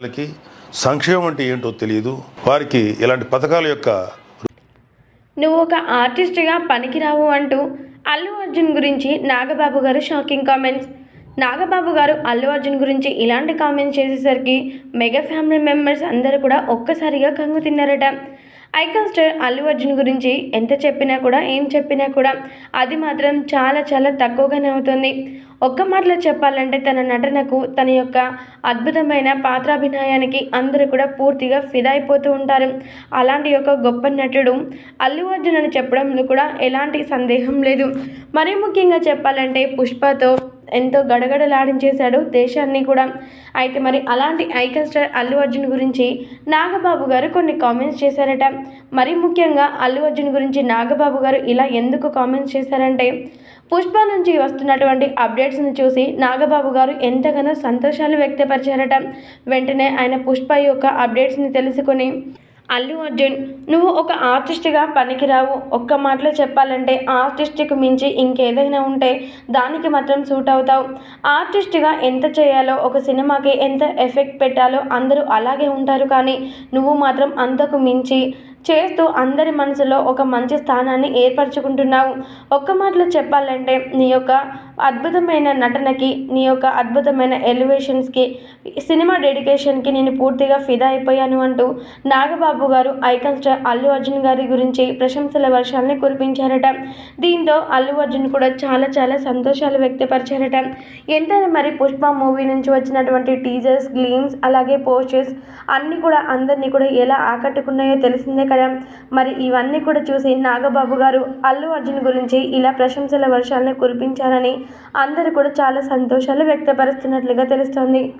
ప్రజలకి సంక్షేమం అంటే ఏంటో తెలియదు వారికి ఇలాంటి పథకాల యొక్క నువ్వు ఒక ఆర్టిస్ట్గా పనికిరావు అంటూ అల్లు అర్జున్ గురించి నాగబాబు గారు షాకింగ్ కామెంట్స్. నాగబాబు గారు అల్లు అర్జున్ గురించి ఇలాంటి కామెంట్స్ చేసేసరికి మెగా ఫ్యామిలీ మెంబర్స్ అందరూ కూడా ఒక్కసారిగా కంగు తిన్నారట. ఐకాన్ స్టార్ అల్లు అర్జున్ గురించి ఎంత చెప్పినా కూడా ఏం చెప్పినా కూడా అది మాత్రం చాలా చాలా తక్కువగానే అవుతుంది. ఒక్క మాటలో చెప్పాలంటే తన నటనకు తన యొక్క అద్భుతమైన పాత్రాభినయానికి అందరూ కూడా పూర్తిగా ఫిదా అయిపోతూ ఉంటారు. అలాంటి ఒక గొప్ప నటుడు అల్లు అర్జున్ అని చెప్పడంలో కూడా ఎలాంటి సందేహం లేదు. మరీ ముఖ్యంగా చెప్పాలంటే పుష్పతో ఎంతో గడగడలాడించేశాడు దేశాన్ని కూడా. అయితే మరి అలాంటి ఐకన్ స్టార్ అల్లు అర్జున్ గురించి నాగబాబు గారు కొన్ని కామెంట్స్ చేశారట. మరీ ముఖ్యంగా అల్లు అర్జున్ గురించి నాగబాబు గారు ఇలా ఎందుకు కామెంట్స్ చేశారంటే పుష్ప నుంచి వస్తున్నటువంటి అప్డేట్స్ని చూసి నాగబాబు గారు ఎంతగానో సంతోషాలు వ్యక్తపరిచారట. వెంటనే ఆయన పుష్ప యొక్క అప్డేట్స్ని తెలుసుకొని అల్లు అర్జున్ నువ్వు ఒక ఆర్టిస్ట్గా పనికిరావు. ఒక్క మాటలో చెప్పాలంటే ఆర్టిస్ట్కి మించి ఇంకేదైనా ఉంటే దానికి మాత్రం సూట్ అవుతావు. ఆర్టిస్ట్గా ఎంత చేయాలో ఒక సినిమాకి ఎంత ఎఫెక్ట్ పెట్టాలో అందరూ అలాగే ఉంటారు కానీ నువ్వు మాత్రం అంతకు మించి చేస్తూ అందరి మనసులో ఒక మంచి స్థానాన్ని ఏర్పరచుకుంటున్నావు. ఒక్క మాటలో చెప్పాలంటే నీ యొక్క అద్భుతమైన నటనకి నీ యొక్క అద్భుతమైన ఎలివేషన్స్కి సినిమా డెడికేషన్కి నేను పూర్తిగా ఫిదా అయిపోయాను అంటూ నాగబాబు గారు ఐకాన్ స్టార్ అల్లు అర్జున్ గారి గురించి ప్రశంసల వర్షాలని కురిపించారట. దీంతో అల్లు అర్జున్ కూడా చాలా చాలా సంతోషాలు వ్యక్తపరిచారట. ఎంతైనా మరి పుష్ప మూవీ నుంచి వచ్చినటువంటి టీజర్స్ గ్లీమ్స్ అలాగే పోస్టర్స్ అన్నీ కూడా అందరినీ కూడా ఎలా ఆకట్టుకున్నాయో తెలిసిందే కదా. మరి ఇవన్నీ కూడా చూసి నాగబాబు గారు అల్లు అర్జున్ గురించి ఇలా ప్రశంసల వర్షాలను కురిపించారని అందరూ కూడా చాలా సంతోషాలు వ్యక్తపరుస్తున్నట్లుగా తెలుస్తోంది.